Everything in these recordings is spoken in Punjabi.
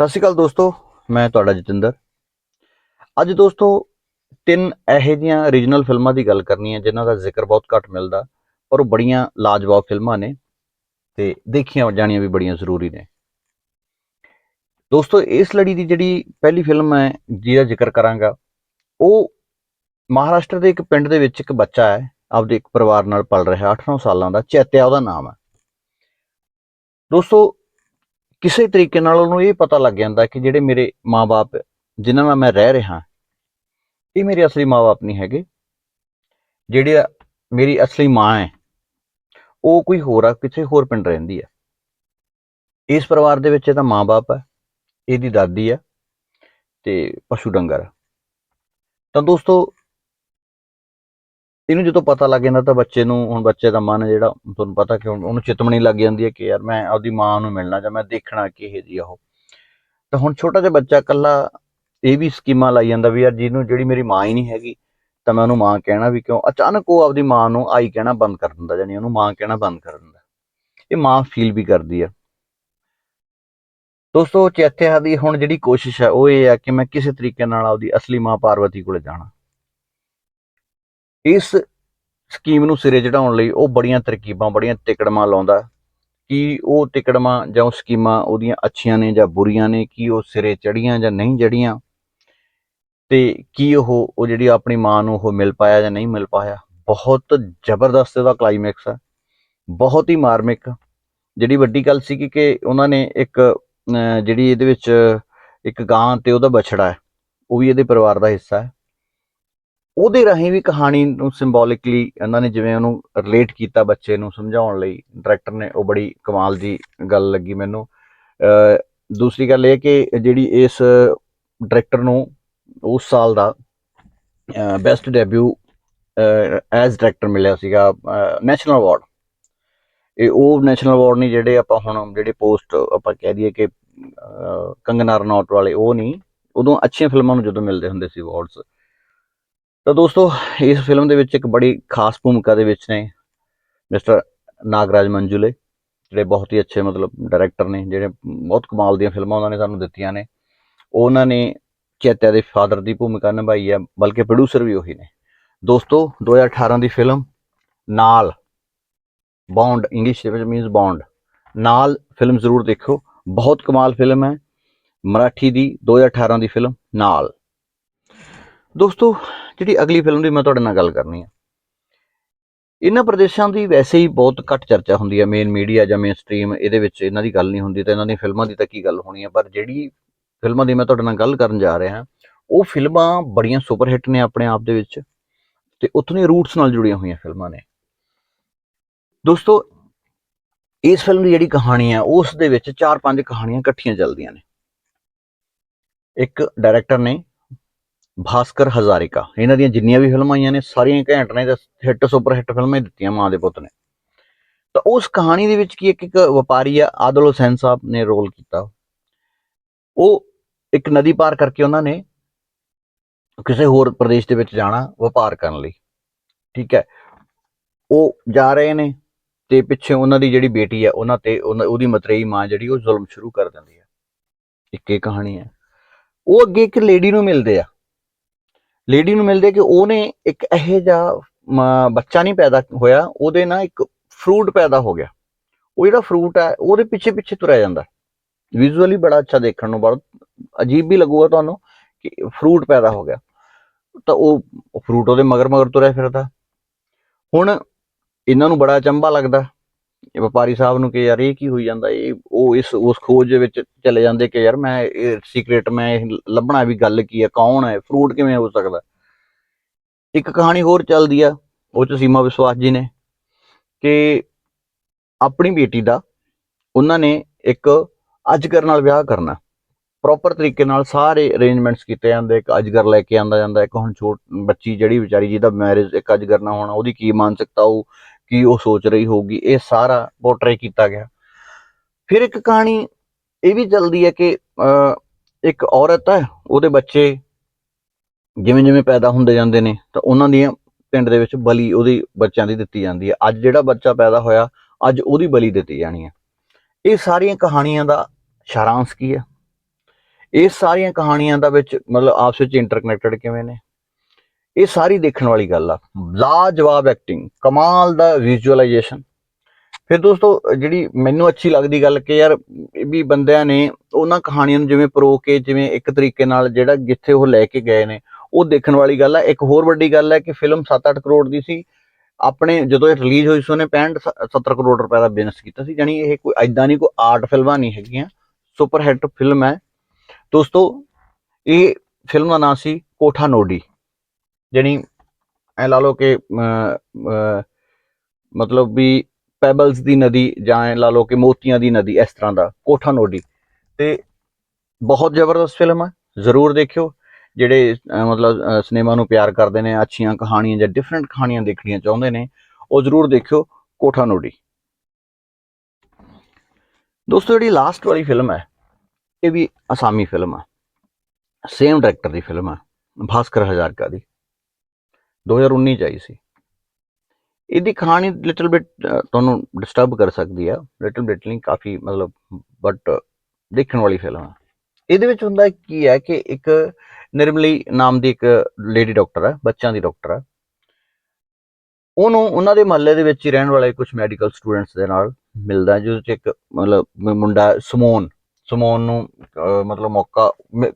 ਸਤਿ ਸ਼੍ਰੀ ਅਕਾਲ ਦੋਸਤੋ, ਮੈਂ ਤੁਹਾਡਾ ਜਤਿੰਦਰ। ਅੱਜ ਦੋਸਤੋ, ਤਿੰਨ ਇਹੋ ਜਿਹੀਆਂ ਰੀਜਨਲ ਫਿਲਮਾਂ ਦੀ ਗੱਲ ਕਰਨੀ ਹੈ, ਜਿਨ੍ਹਾਂ ਦਾ ਜ਼ਿਕਰ ਬਹੁਤ ਘੱਟ ਮਿਲਦਾ ਪਰ ਉਹ ਬੜੀਆਂ ਲਾਜਵਾਬ ਫਿਲਮਾਂ ਨੇ ਤੇ ਦੇਖੀਆਂ ਜਾਣੀਆਂ ਵੀ ਬੜੀਆਂ ਜ਼ਰੂਰੀ ਨੇ। ਦੋਸਤੋ, ਇਸ ਲੜੀ ਦੀ ਜਿਹੜੀ ਪਹਿਲੀ ਫਿਲਮ ਹੈ ਜਿਹਦਾ ਜ਼ਿਕਰ ਕਰਾਂਗਾ, ਉਹ ਮਹਾਰਾਸ਼ਟਰ ਦੇ ਇੱਕ ਪਿੰਡ ਦੇ ਵਿੱਚ ਇੱਕ ਬੱਚਾ ਹੈ, ਆਪਦੇ ਇੱਕ ਪਰਿਵਾਰ ਨਾਲ ਪਲ ਰਿਹਾ 8-9 ਸਾਲਾਂ ਦਾ, ਚੈਤਿਆ ਉਹਦਾ ਨਾਮ ਹੈ। ਦੋਸਤੋ ਕਿਸੇ ਤਰੀਕੇ ਨਾਲ ਉਹਨੂੰ ਇਹ ਪਤਾ ਲੱਗ ਜਾਂਦਾ ਕਿ ਜਿਹੜੇ ਮੇਰੇ ਮਾਪੇ ਜਿਨ੍ਹਾਂ ਨਾਲ ਮੈਂ ਰਹਿ ਰਿਹਾ, ਇਹ ਮੇਰੇ ਅਸਲੀ ਮਾਪੇ ਨਹੀਂ ਹੈਗੇ। ਜਿਹੜੇ ਮੇਰੀ ਅਸਲੀ ਮਾਂ ਹੈ, ਉਹ ਕੋਈ ਹੋਰ ਆ, ਕਿਸੇ ਹੋਰ ਪਿੰਡ ਰਹਿੰਦੀ ਆ। ਇਸ ਪਰਿਵਾਰ ਦੇ ਵਿੱਚ ਇਹਦਾ ਮਾਪੇ ਹੈ ਇਹਦੀ ਦਾਦੀ ਆ ਤੇ ਪਸ਼ੂ ਡੰਗਰ ਤਾਂ ਦੋਸਤੋ ਇਹਨੂੰ ਜਦੋਂ ਪਤਾ ਲੱਗ ਜਾਂਦਾ ਤਾਂ ਬੱਚੇ ਨੂੰ, ਹੁਣ ਬੱਚੇ ਦਾ ਮਨ ਜਿਹੜਾ ਤੁਹਾਨੂੰ ਪਤਾ ਕਿ ਹੁਣ ਉਹਨੂੰ ਚਿਤਮਣੀ ਲੱਗ ਜਾਂਦੀ ਹੈ ਕਿ ਯਾਰ ਮੈਂ ਆਪਦੀ ਮਾਂ ਨੂੰ ਮਿਲਣਾ ਜਾਂ ਮੈਂ ਦੇਖਣਾ ਕਿਹੇ ਜੀ ਆ ਉਹ। ਤਾਂ ਹੁਣ ਛੋਟਾ ਜਿਹਾ ਬੱਚਾ ਇਕੱਲਾ ਇਹ ਵੀ ਸਕੀਮਾਂ ਲਾਈ ਜਾਂਦਾ ਵੀ ਯਾਰ ਜਿਹਨੂੰ ਜਿਹੜੀ ਮੇਰੀ ਮਾਂ ਹੀ ਨਹੀਂ ਹੈਗੀ, ਤਾਂ ਮੈਂ ਉਹਨੂੰ ਮਾਂ ਕਹਿਣਾ ਵੀ ਕਿਉਂ? ਅਚਾਨਕ ਉਹ ਆਪਦੀ ਮਾਂ ਨੂੰ ਆਈ ਕਹਿਣਾ ਬੰਦ ਕਰ ਦਿੰਦਾ, ਯਾਨੀ ਉਹਨੂੰ ਮਾਂ ਕਹਿਣਾ ਬੰਦ ਕਰ ਦਿੰਦਾ। ਇਹ ਮਾਂ ਫੀਲ ਵੀ ਕਰਦੀ ਆ। ਦੋਸਤੋ ਚੈਤਿਆ ਦੀ ਹੁਣ ਜਿਹੜੀ ਕੋਸ਼ਿਸ਼ ਹੈ, ਉਹ ਇਹ ਹੈ ਕਿ ਮੈਂ ਕਿਸੇ ਤਰੀਕੇ ਨਾਲ ਆਪਦੀ ਅਸਲੀ ਮਾਂ ਪਾਰਵਤੀ ਕੋਲੇ ਜਾਣਾ। ਇਸ ਸਕੀਮ ਨੂੰ ਸਿਰੇ ਚੜਾਉਣ ਲਈ ਉਹ ਬੜੀਆਂ ਤਰਕੀਬਾਂ, ਬੜੀਆਂ ਤਿਕੜਮਾਂ ਲਾਉਂਦਾ ਕਿ ਉਹ ਤਿਕੜਮਾਂ ਜਾਂ ਉਹ ਸਕੀਮਾਂ ਉਹਦੀਆਂ ਅੱਛੀਆਂ ਨੇ ਜਾਂ ਬੁਰੀਆਂ ਨੇ, ਕੀ ਉਹ ਸਿਰੇ ਚੜੀਆਂ ਜਾਂ ਨਹੀਂ ਜੜੀਆਂ ਤੇ ਕੀ ਉਹ ਉਹ ਜਿਹੜੀ ਆਪਣੀ ਮਾਂ ਨੂੰ ਉਹ ਮਿਲ ਪਾਇਆ ਜਾਂ ਨਹੀਂ ਮਿਲ ਪਾਇਆ। ਬਹੁਤ ਜ਼ਬਰਦਸਤ ਇਹਦਾ ਕਲਾਈਮੈਕਸ ਹੈ ਬਹੁਤ ਹੀ ਮਾਰਮਿਕ। ਜਿਹੜੀ ਵੱਡੀ ਗੱਲ ਸੀ ਕਿ ਉਹਨਾਂ ਨੇ ਇੱਕ ਜਿਹੜੀ ਇਹਦੇ ਵਿੱਚ ਇੱਕ ਗਾਂ ਤੇ ਉਹਦਾ ਬਛੜਾ ਹੈ। ਉਹ ਵੀ ਇਹਦੇ ਪਰਿਵਾਰ ਦਾ ਹਿੱਸਾ ਹੈ। ਉਹਦੇ ਰਾਹੀਂ ਵੀ ਕਹਾਣੀ ਨੂੰ ਸਿੰਬੋਲਿਕਲੀ ਇਹਨਾਂ ਨੇ ਜਿਵੇਂ ਉਹਨੂੰ ਰਿਲੇਟ ਕੀਤਾ ਬੱਚੇ ਨੂੰ ਸਮਝਾਉਣ ਲਈ ਡਾਇਰੈਕਟਰ ਨੇ ਉਹ ਬੜੀ ਕਮਾਲ ਦੀ ਗੱਲ ਲੱਗੀ ਮੈਨੂੰ। ਦੂਸਰੀ ਗੱਲ ਇਹ ਕਿ ਜਿਹੜੀ ਇਸ ਡਾਇਰੈਕਟਰ ਨੂੰ ਉਸ ਸਾਲ ਦਾ ਬੈਸਟ ਡੈਬਿਊ ਐਜ਼ ਡਾਇਰੈਕਟਰ ਮਿਲਿਆ ਸੀਗਾ ਨੈਸ਼ਨਲ ਅਵਾਰਡ ਇਹ ਉਹ ਨੈਸ਼ਨਲ ਅਵਾਰਡ ਨਹੀਂ ਜਿਹੜੇ ਆਪਾਂ ਹੁਣ ਜਿਹੜੇ ਪੋਸਟ ਆਪਾਂ ਕਹਿ ਦਈਏ ਕਿ ਅ, ਕੰਗਨਾ ਰਣੌਤ ਵਾਲੇ ਉਹ ਨਹੀਂ ਉਦੋਂ ਅੱਛੀਆਂ ਫਿਲਮਾਂ ਨੂੰ ਜਦੋਂ ਮਿਲਦੇ ਹੁੰਦੇ ਸੀ ਅਵਾਰਡਸ ਤਾਂ ਦੋਸਤੋ, ਇਸ ਫਿਲਮ ਦੇ ਵਿੱਚ ਇੱਕ ਬੜੀ ਖਾਸ ਭੂਮਿਕਾ ਦੇ ਵਿੱਚ ਨੇ ਮਿਸਟਰ ਨਾਗਰਾਜ ਮੰਜੂਲੇ, ਜਿਹੜੇ ਬਹੁਤ ਹੀ ਅੱਛੇ ਮਤਲਬ ਡਾਇਰੈਕਟਰ ਨੇ, ਜਿਹੜੇ ਬਹੁਤ ਕਮਾਲ ਦੀਆਂ ਫਿਲਮਾਂ ਉਹਨਾਂ ਨੇ ਸਾਨੂੰ ਦਿੱਤੀਆਂ ਨੇ। ਉਹਨਾਂ ਨੇ ਚੇਤਿਆ ਦੇ ਫਾਦਰ ਦੀ ਭੂਮਿਕਾ ਨਿਭਾਈ ਹੈ, ਬਲਕਿ ਪ੍ਰੋਡਿਊਸਰ ਵੀ ਉਹੀ ਨੇ। ਦੋਸਤੋ 2018 ਦੀ ਫਿਲਮ ਨਾਲ ਬੌਂਡ ਇੰਗਲਿਸ਼ ਵਿੱਚ ਮੀਨਸ ਬੌਂਡ ਨਾਲ ਫਿਲਮ ਜ਼ਰੂਰ ਦੇਖੋ ਬਹੁਤ ਕਮਾਲ ਫਿਲਮ ਹੈ। ਮਰਾਠੀ ਦੀ 2018 ਦੀ ਫਿਲਮ ਨਾਲ। ਦੋਸਤੋ ਜਿਹੜੀ ਅਗਲੀ ਫਿਲਮ ਦੀ ਮੈਂ ਤੁਹਾਡੇ ਨਾਲ ਗੱਲ ਕਰਨੀ ਹੈ ਇਹਨਾਂ ਪ੍ਰਦੇਸ਼ਾਂ ਦੀ ਵੈਸੇ ਹੀ ਬਹੁਤ ਘੱਟ ਚਰਚਾ ਹੁੰਦੀ ਹੈ ਮੇਨ ਮੀਡੀਆ ਜਾਂ ਮੇਨ ਸਟ੍ਰੀਮ ਇਹਦੇ ਵਿੱਚ ਇਹਨਾਂ ਦੀ ਗੱਲ ਨਹੀਂ ਹੁੰਦੀ ਤਾਂ ਇਹਨਾਂ ਦੀਆਂ ਫਿਲਮਾਂ ਦੀ ਤਾਂ ਕੀ ਗੱਲ ਹੋਣੀ ਹੈ ਪਰ ਜਿਹੜੀ ਫਿਲਮਾਂ ਦੀ ਮੈਂ ਤੁਹਾਡੇ ਨਾਲ ਗੱਲ ਕਰਨ ਜਾ ਰਿਹਾ, ਉਹ ਫਿਲਮਾਂ ਬੜੀਆਂ ਸੁਪਰ ਹਿੱਟ ਨੇ ਆਪਣੇ ਆਪ ਦੇ ਵਿੱਚ ਤੇ ਉੱਥੋਂ ਦੀਆਂ ਰੂਟਸ ਨਾਲ ਜੁੜੀਆਂ ਹੋਈਆਂ ਫਿਲਮਾਂ ਨੇ। ਦੋਸਤੋ, ਇਸ ਫਿਲਮ ਦੀ ਜਿਹੜੀ ਕਹਾਣੀ ਹੈ ਉਸ ਦੇ ਵਿੱਚ ਚਾਰ ਪੰਜ ਕਹਾਣੀਆਂ ਇਕੱਠੀਆਂ ਚੱਲਦੀਆਂ ਨੇ। ਇੱਕ ਡਾਇਰੈਕਟਰ ਨੇ ਭਾਸਕਰ ਹਜ਼ਾਰਿਕਾ। ਇਹਨਾਂ ਦੀਆਂ ਜਿੰਨੀਆਂ ਵੀ ਫਿਲਮਾਂ ਆਈਆਂ ਨੇ, ਸਾਰੀਆਂ ਘੈਂਟ ਨੇ ਤੇ ਹਿੱਟ, ਸੁਪਰ ਹਿੱਟ ਫਿਲਮਾਂ ਹੀ ਦਿੱਤੀਆਂ ਮਾਂ ਦੇ ਪੁੱਤ ਨੇ। ਤਾਂ ਉਸ ਕਹਾਣੀ ਦੇ ਵਿੱਚ ਕੀ ਇੱਕ ਇੱਕ ਵਪਾਰੀ ਆ, ਆਦਲ ਹੁਸੈਨ ਸਾਹਿਬ ਨੇ ਰੋਲ ਕੀਤਾ। ਉਹ ਇੱਕ ਨਦੀ ਪਾਰ ਕਰਕੇ ਉਹਨਾਂ ਨੇ ਕਿਸੇ ਹੋਰ ਪ੍ਰਦੇਸ਼ ਦੇ ਵਿੱਚ ਜਾਣਾ, ਵਪਾਰ ਕਰਨ ਲਈ। ਠੀਕ ਹੈ। ਉਹ ਜਾ ਰਹੇ ਨੇ ਤੇ ਪਿੱਛੇ ਉਹਨਾਂ ਦੀ ਜਿਹੜੀ ਬੇਟੀ ਹੈ ਉਹਨਾਂ ਤੇ ਉਹਦੀ ਮਤਰੇਈ ਮਾਂ ਜਿਹੜੀ, ਉਹ ਜ਼ੁਲਮ ਸ਼ੁਰੂ ਕਰ ਦਿੰਦੀ ਹੈ। ਇੱਕ ਇਹ ਕਹਾਣੀ ਹੈ। ਉਹ ਅੱਗੇ ਇੱਕ ਲੇਡੀ ਨੂੰ ਮਿਲਦੇ ਆ। ਲੇਡੀ ਨੂੰ ਮਿਲਦੇ ਕਿ ਉਹਨੇ ਇੱਕ ਇਹੋ ਜਿਹਾ ਬੱਚਾ ਨਹੀਂ ਪੈਦਾ ਹੋਇਆ, ਉਹਦੇ ਨਾਲ ਇੱਕ ਫਰੂਟ ਪੈਦਾ ਹੋ ਗਿਆ। ਉਹ ਜਿਹੜਾ ਫਰੂਟ ਹੈ, ਉਹਦੇ ਪਿੱਛੇ ਪਿੱਛੇ ਤੁਰਿਆ ਜਾਂਦਾ। ਵਿਜ਼ੂਅਲੀ ਬੜਾ ਅੱਛਾ ਦੇਖਣ ਨੂੰ, ਬਹੁਤ ਅਜੀਬ ਵੀ ਲੱਗੂਗਾ ਤੁਹਾਨੂੰ ਕਿ ਫਰੂਟ ਪੈਦਾ ਹੋ ਗਿਆ। ਤਾਂ ਉਹ ਫਰੂਟ ਉਹਦੇ ਮਗਰ ਮਗਰ ਤੁਰਿਆ ਫਿਰਦਾ। ਹੁਣ ਇਹਨਾਂ ਨੂੰ ਬੜਾ ਅਚੰਭਾ ਲੱਗਦਾ। ਵਪਾਰੀ ਸਾਹਿਬ ਨੂੰ ਕਿ ਯਾਰ ਇਹ ਕੀ ਹੋਈ ਜਾਂਦਾ, ਇਹ ਉਹ ਇਸ, ਉਸ ਖੋਜ ਦੇ ਵਿੱਚ ਚਲੇ ਜਾਂਦੇ ਕਿ ਯਾਰ ਮੈਂ ਇਹ ਸੀਕ੍ਰੀਟ ਮੈਂ ਲੱਭਣਾ ਵੀ ਗੱਲ ਕੀ ਹੈ, ਕੌਣ ਹੈ ਫਰੂਟ ਕਿਵੇਂ ਹੋ ਸਕਦਾ ਇੱਕ ਕਹਾਣੀ ਹੋਰ ਚੱਲਦੀ ਆ, ਉਹ ਚ ਸੀਮਾ ਵਿਸ਼ਵਾਸ ਜੀ ਨੇ ਕਿ ਆਪਣੀ ਬੇਟੀ ਦਾ ਉਹਨਾਂ ਨੇ ਇੱਕ ਅਜਗਰ ਨਾਲ ਵਿਆਹ ਕਰਨਾ। ਪ੍ਰੋਪਰ ਤਰੀਕੇ ਨਾਲ ਸਾਰੇ ਅਰੇਂਜਮੈਂਟਸ ਕੀਤੇ ਜਾਂਦੇ, ਇੱਕ ਅਜਗਰ ਲੈ ਕੇ ਆਂਦਾ ਜਾਂਦਾ, ਇੱਕ ਹੁਣ ਛੋਟ, ਬੱਚੀ ਜਿਹੜੀ ਵਿਚਾਰੀ ਜਿਹਦਾ ਮੈਰਿਜ ਇੱਕ ਅਜਗਰ ਨਾਲ ਹੋਣਾ, ਉਹਦੀ ਕੀ ਮਾਨਸਿਕਤਾ ਉਹ ਕੀ ਉਹ ਸੋਚ ਰਹੀ ਹੋਊਗੀ ਇਹ ਸਾਰਾ ਪੋਰਟਰੇ ਕੀਤਾ ਗਿਆ। ਫਿਰ ਇੱਕ ਕਹਾਣੀ ਇਹ ਵੀ ਚੱਲਦੀ ਹੈ ਕਿ ਅਹ, ਇੱਕ ਔਰਤ ਹੈ ਉਹਦੇ ਬੱਚੇ ਜਿਵੇਂ ਜਿਵੇਂ ਪੈਦਾ ਹੁੰਦੇ ਜਾਂਦੇ ਨੇ ਤਾਂ ਉਹਨਾਂ ਦੀਆਂ ਪਿੰਡ ਦੇ ਵਿੱਚ ਬਲੀ ਉਹਦੀ ਬੱਚਿਆਂ ਦੀ ਦਿੱਤੀ ਜਾਂਦੀ ਹੈ। ਅੱਜ ਜਿਹੜਾ ਬੱਚਾ ਪੈਦਾ ਹੋਇਆ ਅੱਜ ਉਹਦੀ ਬਲੀ ਦਿੱਤੀ ਜਾਣੀ ਹੈ। ਇਹ ਸਾਰੀਆਂ ਕਹਾਣੀਆਂ ਦਾ ਸਾਰਾਂਸ਼ ਕੀ ਹੈ? ਇਹ ਸਾਰੀਆਂ ਕਹਾਣੀਆਂ ਦਾ ਵਿੱਚ ਮਤਲਬ ਆਪਸ ਵਿੱਚ ਇੰਟਰਕਨੈਕਟਡ ਕਿਵੇਂ ਨੇ? ਇਹ ਸਾਰੀ ਦੇਖਣ ਵਾਲੀ ਗੱਲ ਆ। ਲਾਜਵਾਬ ਐਕਟਿੰਗ ਕਮਾਲ ਦਾ ਵਿਜ਼ੂਅਲਾਈਜੇਸ਼ਨ ਫਿਰ ਦੋਸਤੋ, ਜਿਹੜੀ ਮੈਨੂੰ ਅੱਛੀ ਲੱਗਦੀ ਗੱਲ ਕਿ ਯਾਰ ਵੀ ਬੰਦਿਆਂ ਨੇ ਉਹਨਾਂ ਕਹਾਣੀਆਂ ਨੂੰ ਜਿਵੇਂ ਪਰੋ ਕੇ, ਜਿਵੇਂ ਇੱਕ ਤਰੀਕੇ ਨਾਲ ਜਿਹੜਾ ਜਿੱਥੇ ਉਹ ਲੈ ਕੇ ਗਏ ਨੇ, ਉਹ ਦੇਖਣ ਵਾਲੀ ਗੱਲ ਆ। ਇੱਕ ਹੋਰ ਵੱਡੀ ਗੱਲ ਹੈ ਕਿ ਫਿਲਮ 7-8 ਕਰੋੜ ਦੀ ਸੀ। ਆਪਣੇ ਜਦੋਂ ਇਹ ਰਿਲੀਜ਼ ਹੋਈ ਸੀ, ਉਹਨੇ 65 70 ਕਰੋੜ ਰੁਪਏ ਦਾ ਬਿਜ਼ਨਸ ਕੀਤਾ ਸੀ। ਯਾਨੀ ਇਹ ਕੋਈ ਐਦਾਂ ਨਹੀਂ ਕੋਈ ਆਰਟ ਫਿਲਮਾਂ ਨਹੀਂ ਹੈਗੀਆਂ। ਸੁਪਰ ਹਿੱਟ ਫਿਲਮ ਹੈ। ਦੋਸਤੋ, ਇਹ ਫਿਲਮ ਦਾ ਨਾਮ ਸੀ ਕੋਠਾ ਨੋਡੀ। ਜਾਣੀ ਐ ਲਾ ਲਓ ਕਿ ਮਤਲਬ ਵੀ ਪੈਬਲਸ ਦੀ ਨਦੀ ਜਾਂ ਐਂ ਲਾ ਲਓ ਕਿ ਮੋਤੀਆਂ ਦੀ ਨਦੀ, ਇਸ ਤਰ੍ਹਾਂ ਦਾ, ਕੋਠਾ ਨੋਡੀ। ਤੇ ਬਹੁਤ ਜ਼ਬਰਦਸਤ ਫਿਲਮ ਹੈ ਜ਼ਰੂਰ ਦੇਖਿਓ। ਜਿਹੜੇ ਮਤਲਬ ਸਿਨੇਮਾ ਨੂੰ ਪਿਆਰ ਕਰਦੇ ਨੇ, ਅੱਛੀਆਂ ਕਹਾਣੀਆਂ ਜਾਂ ਡਿਫਰੈਂਟ ਕਹਾਣੀਆਂ ਦੇਖਣੀਆਂ ਚਾਹੁੰਦੇ ਨੇ, ਉਹ ਜ਼ਰੂਰ ਦੇਖਿਓ, ਕੋਠਾ ਨੋਡੀ। ਦੋਸਤੋ, ਜਿਹੜੀ ਲਾਸਟ ਵਾਲੀ ਫਿਲਮ ਹੈ, ਇਹ ਵੀ ਅਸਾਮੀ ਫਿਲਮ ਹੈ ਸੇਮ ਡਾਇਰੈਕਟਰ ਦੀ ਫਿਲਮ ਹੈ ਭਾਸਕਰ ਹਜ਼ਾਰਕਾ ਦੀ। 2019 ਚ ਆਈ ਸੀ। ਇਹਦੀ ਕਹਾਣੀ ਲਿਟਲ ਬਿਟ ਤੁਹਾਨੂੰ ਡਿਸਟਰਬ ਕਰ ਸਕਦੀ ਆ। ਲਿਟਲ ਬਿਟ ਨਹੀਂ ਕਾਫੀ ਮਤਲਬ ਬਟ ਦੇਖਣ ਵਾਲੀ ਫਿਲਮ ਹੈ ਇਹਦੇ ਵਿੱਚ ਹੁੰਦਾ ਕੀ ਹੈ ਕਿ ਇੱਕ ਨਿਰਮਲੀ ਨਾਮ ਦੀ ਇੱਕ ਲੇਡੀ ਡਾਕਟਰ ਹੈ ਬੱਚਿਆਂ ਦੀ ਡਾਕਟਰ ਹੈ ਉਹਨੂੰ ਉਹਨਾਂ ਦੇ ਮਹੱਲੇ ਦੇ ਵਿੱਚ ਹੀ ਰਹਿਣ ਵਾਲੇ ਕੁਝ ਮੈਡੀਕਲ ਸਟੂਡੈਂਟਸ ਦੇ ਨਾਲ ਮਿਲਦਾ ਹੈ, ਜਿਹਦੇ ਚ ਇੱਕ ਮਤਲਬ ਮੁੰਡਾ ਸਮੋਨ ਸਮੋਨ ਨੂੰ ਮਤਲਬ ਮੌਕਾ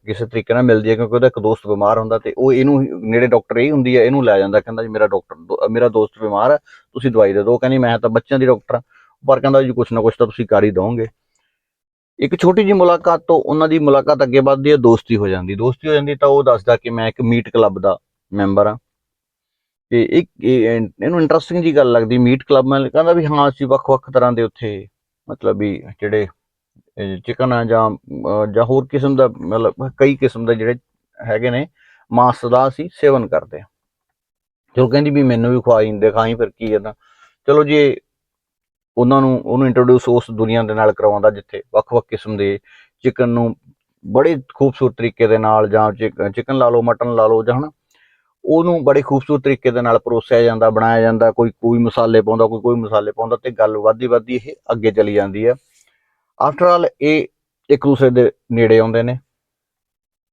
ਕਿਸੇ ਤਰੀਕੇ ਨਾਲ ਮਿਲਦੀ ਹੈ ਕਿਉਂਕਿ ਉਹਦਾ ਇੱਕ ਦੋਸਤ ਬਿਮਾਰ ਹੁੰਦਾ ਤੇ ਉਹ ਇਹਨੂੰ ਨੇੜੇ ਡਾਕਟਰ ਇਹ ਹੁੰਦੀ ਹੈ, ਇਹਨੂੰ ਲੈ ਜਾਂਦਾ, ਕਹਿੰਦਾ ਜੀ ਮੇਰਾ ਡਾਕਟਰ ਮੇਰਾ ਦੋਸਤ ਬਿਮਾਰ ਹੈ, ਤੁਸੀਂ ਦਵਾਈ ਦੇ ਦਿਓ। ਕਹਿੰਦੀ, ਮੈਂ ਤਾਂ ਬੱਚਿਆਂ ਦੀ ਡਾਕਟਰ ਹਾਂ। ਪਰ ਕਹਿੰਦਾ ਜੀ ਕੁਛ ਨਾ ਕੁਛ ਤਾਂ ਤੁਸੀਂ ਕਰ ਹੀ ਦੋਗੇ ਇੱਕ ਛੋਟੀ ਜਿਹੀ ਮੁਲਾਕਾਤ ਤੋਂ ਉਹਨਾਂ ਦੀ ਮੁਲਾਕਾਤ ਅੱਗੇ ਵੱਧਦੀ ਹੈ, ਦੋਸਤੀ ਹੋ ਜਾਂਦੀ। ਦੋਸਤੀ ਹੋ ਜਾਂਦੀ ਤਾਂ ਉਹ ਦੱਸਦਾ ਕਿ ਮੈਂ ਇੱਕ ਮੀਟ ਕਲੱਬ ਦਾ ਮੈਂਬਰ ਹਾਂ। ਤੇ ਇੱਕ, ਇਹ- ਇਹਨੂੰ ਇੰਟਰਸਟਿੰਗ ਜੀ ਗੱਲ ਲੱਗਦੀ, ਮੀਟ ਕਲੱਬ ਮੈਂ ਕਹਿੰਦਾ ਵੀ ਹਾਂ, ਅਸੀਂ ਵੱਖ-ਵੱਖ ਤਰ੍ਹਾਂ ਦੇ ਉੱਥੇ ਮਤਲਬ ਵੀ ਜਿਹੜੇ ਚਿਕਨ ਆ ਜਾਂ ਜਾਂ ਹੋਰ ਕਿਸਮ ਦਾ, ਮਤਲਬ ਕਈ ਕਿਸਮ ਦੇ ਜਿਹੜੇ ਹੈਗੇ ਨੇ, ਮਾਸ ਦਾ ਅਸੀਂ ਸੇਵਨ ਕਰਦੇ ਹਾਂ। ਜੋ ਕਹਿੰਦੀ ਵੀ ਮੈਨੂੰ ਵੀ ਖਵਾਈ ਦਿਖਾਈ ਫਿਰ ਕੀ ਇਹਦਾ ਚਲੋ ਜੇ, ਉਹਨਾਂ ਨੂੰ, ਉਹਨੂੰ ਇੰਟਰੋਡਿਊਸ ਉਸ ਦੁਨੀਆ ਦੇ ਨਾਲ ਕਰਵਾਉਂਦਾ ਜਿੱਥੇ ਵੱਖ-ਵੱਖ ਕਿਸਮ ਦੇ ਚਿਕਨ ਨੂੰ ਬੜੇ ਖੂਬਸੂਰਤ ਤਰੀਕੇ ਦੇ ਨਾਲ ਜਾਂ ਚਿਕਨ ਲਾ ਲਓ, ਮਟਨ ਲਾ ਲਓ ਜਾਂ ਹਨਾ, ਉਹਨੂੰ ਬੜੇ ਖੂਬਸੂਰਤ ਤਰੀਕੇ ਦੇ ਨਾਲ ਪਰੋਸਿਆ ਜਾਂਦਾ, ਬਣਾਇਆ ਜਾਂਦਾ, ਕੋਈ ਕੋਈ ਮਸਾਲੇ ਪਾਉਂਦਾ, ਕੋਈ ਕੋਈ ਮਸਾਲੇ ਪਾਉਂਦਾ ਤੇ ਗੱਲ ਵੱਧਦੀ ਵੱਧਦੀ ਇਹ ਅੱਗੇ ਚਲੀ ਜਾਂਦੀ ਹੈ ਆਫਟਰ ਆਲ ਇਹ ਇੱਕ ਦੂਸਰੇ ਦੇ ਨੇੜੇ ਆਉਂਦੇ ਨੇ।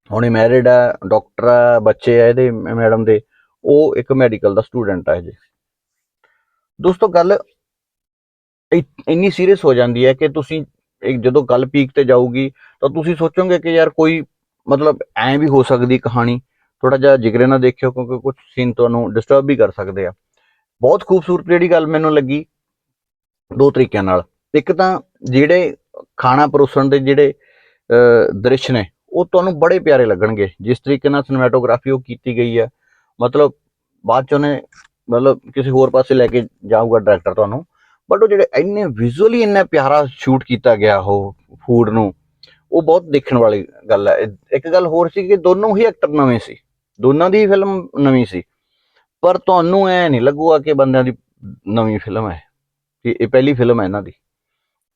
ਹੁਣੇ ਮੈਰਿਡ ਹੈ ਡਾਕਟਰ ਹੈ ਬੱਚੇ ਆ, ਇਹਦੇ ਮੈਡਮ ਦੇ, ਉਹ ਇੱਕ ਮੈਡੀਕਲ ਦਾ ਸਟੂਡੈਂਟ ਹੈ ਜੀ। ਦੋਸਤੋ, ਗੱਲ ਇੰਨੀ ਸੀਰੀਅਸ ਹੋ ਜਾਂਦੀ ਹੈ ਕਿ ਤੁਸੀਂ ਇੱਕ ਜਦੋਂ ਗੱਲ ਪੀਕ ਤੇ ਜਾਊਗੀ, ਤਾਂ ਤੁਸੀਂ ਸੋਚੋਗੇ ਕਿ ਯਾਰ ਕੋਈ ਮਤਲਬ ਐਂ ਵੀ ਹੋ ਸਕਦੀ ਕਹਾਣੀ। ਥੋੜਾ ਜਿਹਾ ਜਿਗਰੇ ਨਾਲ ਦੇਖਿਓ, ਕਿਉਂਕਿ ਕੁਝ ਸੀਨ ਤੁਹਾਨੂੰ ਡਿਸਟਰਬ ਵੀ ਕਰ ਸਕਦੇ ਆ। ਬਹੁਤ ਖੂਬਸੂਰਤ ਜਿਹੜੀ ਗੱਲ ਮੈਨੂੰ ਲੱਗੀ ਦੋ ਤਰੀਕਿਆਂ ਨਾਲ। ਇੱਕ ਤਾਂ ਜਿਹੜੇ ਖਾਣਾ ਪਰੋਸਣ ਦੇ ਜਿਹੜੇ ਦ੍ਰਿਸ਼ ਨੇ, ਉਹ ਤੁਹਾਨੂੰ ਬੜੇ ਪਿਆਰੇ ਲੱਗਣਗੇ। ਜਿਸ ਤਰੀਕੇ ਨਾਲ ਸਿਨੇਮੈਟੋਗ੍ਰਾਫੀ ਉਹ ਕੀਤੀ ਗਈ ਹੈ। ਮਤਲਬ ਬਾਅਦ ਚ ਉਹਨੇ, ਮਤਲਬ ਕਿਸੇ ਹੋਰ ਪਾਸੇ ਲੈ ਕੇ ਜਾਊਗਾ ਡਾਇਰੈਕਟਰ ਤੁਹਾਨੂੰ। ਬਟ ਉਹ ਜਿਹੜੇ ਇੰਨੇ ਵਿਜ਼ੂਅਲੀ ਇੰਨਾ ਪਿਆਰਾ ਸ਼ੂਟ ਕੀਤਾ ਗਿਆ ਉਹ ਫੂਡ ਨੂੰ, ਉਹ ਬਹੁਤ ਦੇਖਣ ਵਾਲੀ ਗੱਲ ਹੈ। ਇੱਕ ਗੱਲ ਹੋਰ ਸੀ ਕਿ ਦੋਨੋਂ ਹੀ ਐਕਟਰ ਨਵੇਂ ਸੀ। ਦੋਨਾਂ ਦੀ ਫਿਲਮ ਨਵੀਂ ਸੀ। ਪਰ ਤੁਹਾਨੂੰ ਐ ਨਹੀਂ ਲੱਗੂਗਾ ਕਿ ਬੰਦਿਆਂ ਦੀ ਨਵੀਂ ਫਿਲਮ ਹੈ। ਕਿ ਇਹ ਪਹਿਲੀ ਫਿਲਮ ਹੈ ਇਹਨਾਂ ਦੀ।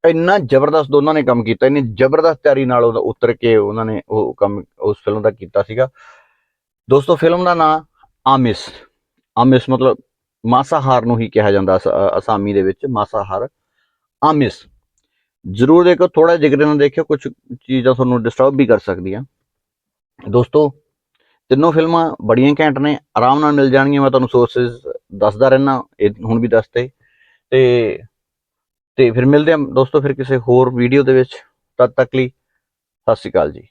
ਇੰਨਾ ਜ਼ਬਰਦਸਤ ਦੋਨਾਂ ਨੇ ਕੰਮ ਕੀਤਾ, ਇੰਨੀ ਜ਼ਬਰਦਸਤ ਤਿਆਰੀ ਨਾਲ ਉਹਦਾ ਉਤਰ ਕੇ ਉਹਨਾਂ ਨੇ ਉਹ ਕੰਮ, ਉਸ ਫਿਲਮ ਦਾ ਕੀਤਾ ਸੀਗਾ। ਦੋਸਤੋ ਫਿਲਮ ਦਾ ਨਾਮ ਆਮਿਸ। ਆਮਿਸ ਮਤਲਬ ਮਾਸਾਹਾਰ ਨੂੰ ਹੀ ਕਿਹਾ ਜਾਂਦਾ ਅਸਾਮੀ ਦੇ ਵਿੱਚ, ਮਾਸਾਹਾਰ। ਆਮਿਸ। ਜ਼ਰੂਰ ਦੇਖੋ ਥੋੜਾ ਜਿਗਰੇ ਨਾਲ ਦੇਖਿਓ ਕੁਝ ਚੀਜ਼ਾਂ ਤੁਹਾਨੂੰ ਡਿਸਟਰਬ ਵੀ ਕਰ ਸਕਦੀਆਂ। ਦੋਸਤੋ, ਤਿੰਨੋਂ ਫਿਲਮਾਂ ਬੜੀਆਂ ਘੈਂਟ ਨੇ, ਆਰਾਮ ਨਾਲ ਮਿਲ ਜਾਣਗੀਆਂ, ਮੈਂ ਤੁਹਾਨੂੰ ਸੋਰਸਸ ਦੱਸਦਾ ਰਹਿਣਾ ਇਹ ਹੁਣ ਵੀ ਦੱਸਤੇ। ਤੇ ਤੇ ਫਿਰ ਮਿਲਦੇ ਹਾਂ ਦੋਸਤੋ ਫਿਰ ਕਿਸੇ ਹੋਰ ਵੀਡੀਓ ਦੇ ਵਿੱਚ। ਤਦ ਤੱਕ ਲਈ ਸਤਿ ਸ਼੍ਰੀ ਅਕਾਲ ਜੀ।